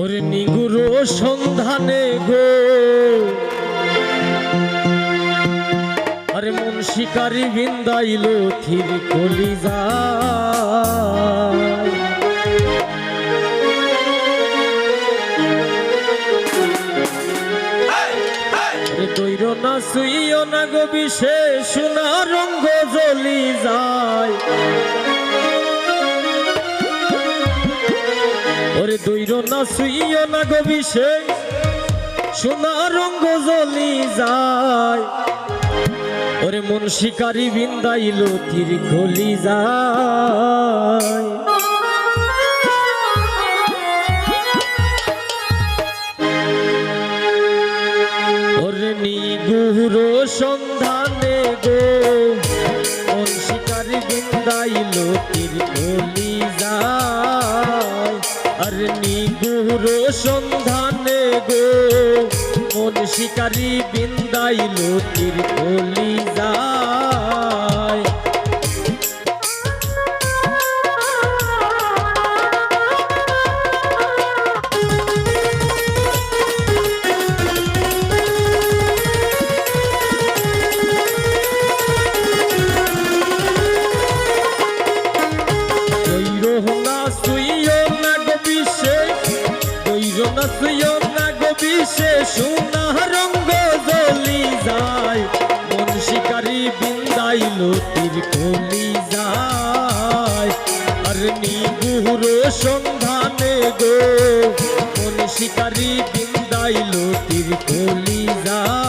ওরে নিগুরো সন্ধানে গো। আরে মন শিকারি বিন্দাইল থির কলি তৈর না সুইও না গো বিশেষ সোনা রঙ্গ জ্বলি যায়। ওরে দৈর না সুইও না গো বিশেষ সোনা রঙ্গ জ্বলি যায়। ওরে মন শিকারি বিন্দাইল তীর খলি যায়। ওরে সন্ধানে গো, মন শিকারি বিন্দাইল মন শিকারি বিন্দাইল তীর কলি যায় বিন্দাইল তীর কলি যায় আর নিগুর সন্ধানে গো কোন শিকারী বিন্দাইল তীর কলি যায়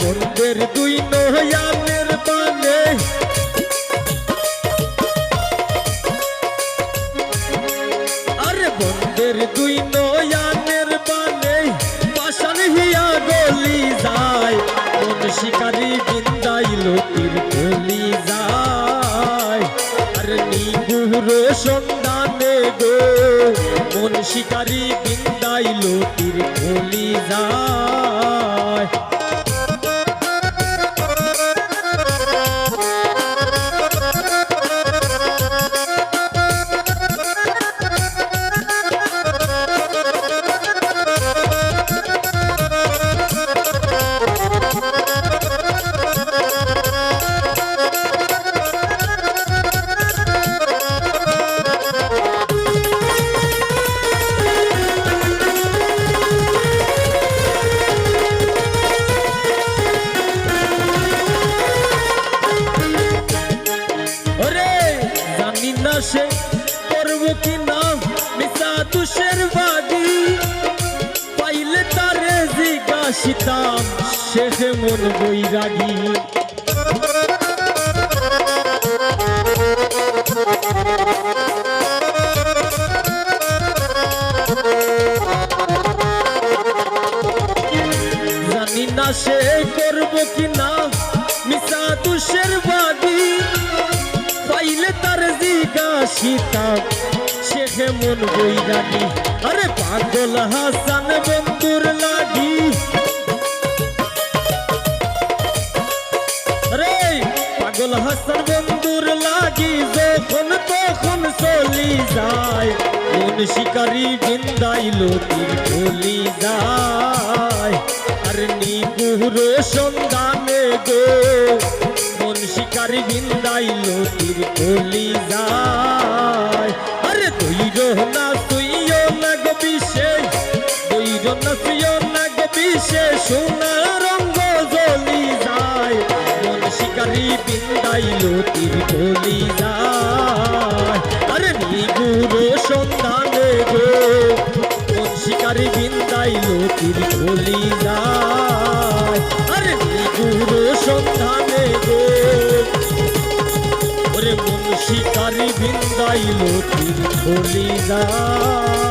বন্ধের দুই নয়ানের পানে। আরে বন্ধের দুই নয়ানের পানে পাশান হিয়া গলি যায় মন শিকারি বিন্দাইল তীর গলি যায়। আর নিগুর সন্ধানে গো মন শিকারি বিন্দাইল তীর গলি যায়। করব কি না? মিসা তুষের বাগি পাইলে তারে জিজ্ঞাসিতাম শেখ মন বৈরাগী। জানি না সে করব কি না মিসা তুষের পাইলে জিজ্ঞাসিতা শেখে মন বৈরাগী। আরে পাগল হাসান বন্ধুর লাগি। রে পাগল হাসান বন্ধুর লাগি, যখন তখন চলি যায়। মন শিকারি বিন্দাইল তীর চলি যায়। গুরু সন্ধানে গো, মন শিকারি বিন্দাইল তীর কলি যায়। আরে তৈর না না গো তৈর না তুইও না গো সোনা জ্বলি যায়। শিকারি বিন্দাইল তীর কলি যায়। আরে নিগুরু সন্ধানে গো শিকারি বিন্দাইল তীর কলি যায়। বিন্দাইল তীর কলি যায়